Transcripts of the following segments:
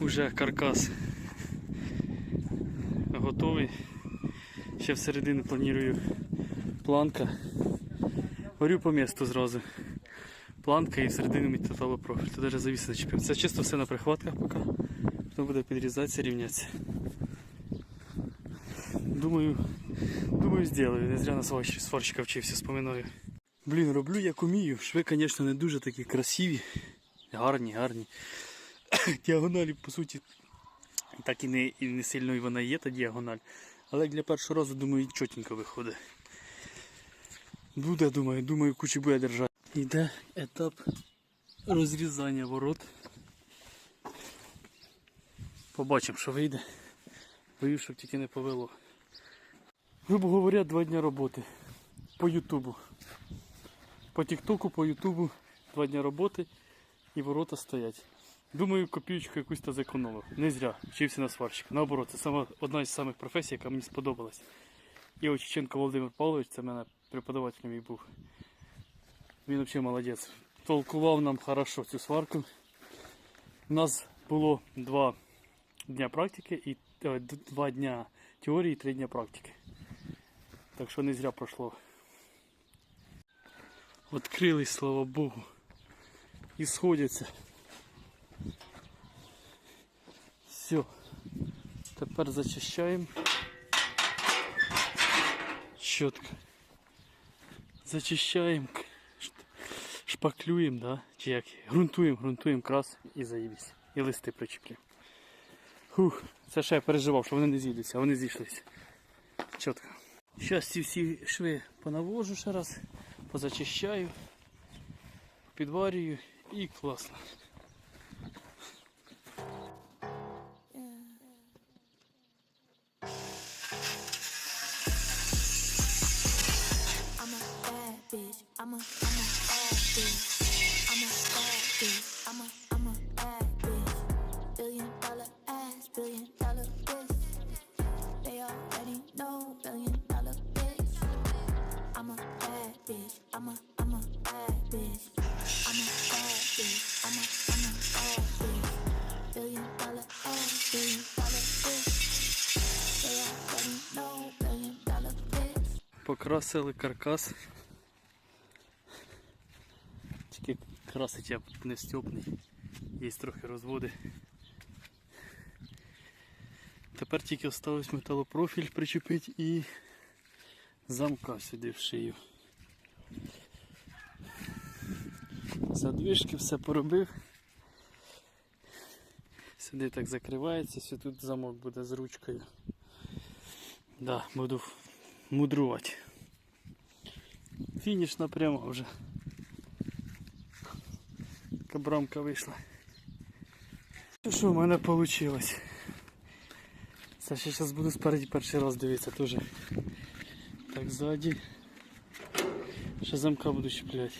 Уже каркас готовий. Ще всередину планую планка. Горю по місту зразу. Планка і всередину металопрофіль. Тут навіть завіси зачепив. Це чисто все на прихватках поки. Потім буде підрізатися, рівнятися. Думаю, думаю, зроблю. Не зря на сварщ- сварщика вчився, вспоминаю. Блін, роблю як умію. Шви, звісно, не дуже такі красиві. Гарні, гарні. Діагоналі, по суті, так і не, і не сильно і вона є, та діагональ. Але для першого разу, думаю, чотенько виходить. Буде, думаю, думаю, кучу буде держати. Йде етап розрізання ворот. Побачимо, що вийде. Боюсь, щоб тільки не повело. Грубо говоря, два дні роботи по Ютубу. По Тіктоку, по Ютубу два дні роботи і ворота стоять. Думаю, копійку якусь та зекономив. Не зря вчився на сварщика. Наоборот, це сама, одна із самих професій, яка мені сподобалась. І Очеченко Володимир Павлович, це в мене преподаватель мій був. Він взагалі молодець. Толкував нам хорошо цю сварку. У нас було два дня практики і е, д- два дня теорії і три дня практики. Так що не зря пройшло. Відкрились, слава Богу. І сходяться. Все. Тепер зачищаємо. Чітко. Зачищаємо, шпаклюємо, да? Чи як? Грунтуємо, грунтуємо крас і заїбісь. І листи причеплюємо. Фух, це ще я переживав, що вони не зійдуться, а вони зійшлися. Чітко. Зараз ці всі шви понавожу ще раз, позачищаю, підварюю і класно. Покрасили каркас. Тільки красить я не стьопний. Є трохи розводи. Тепер тільки осталось металопрофіль причепити і замка сюди в шию. Задвижки все поробив. Сюди так закривається, сюди тут замок буде з ручкою. Да, буду мудрувати. Фінішна прямо вже. Кабрамка вийшла. Ну що в мене вийшло? Це ще зараз буду спереді перший раз дивитися теж. Так, ззаді. Ще замка буду чіпляти.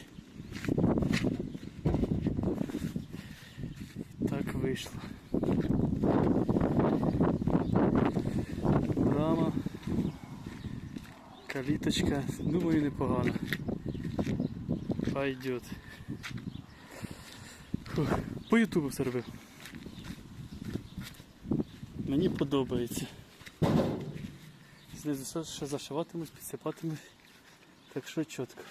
Так вийшло. Каліточка, думаю, непогано. Пойдет. Фух, По ютубу все робив. Мені подобається. Знизу ще- ще підсипатимусь. Так що чітко.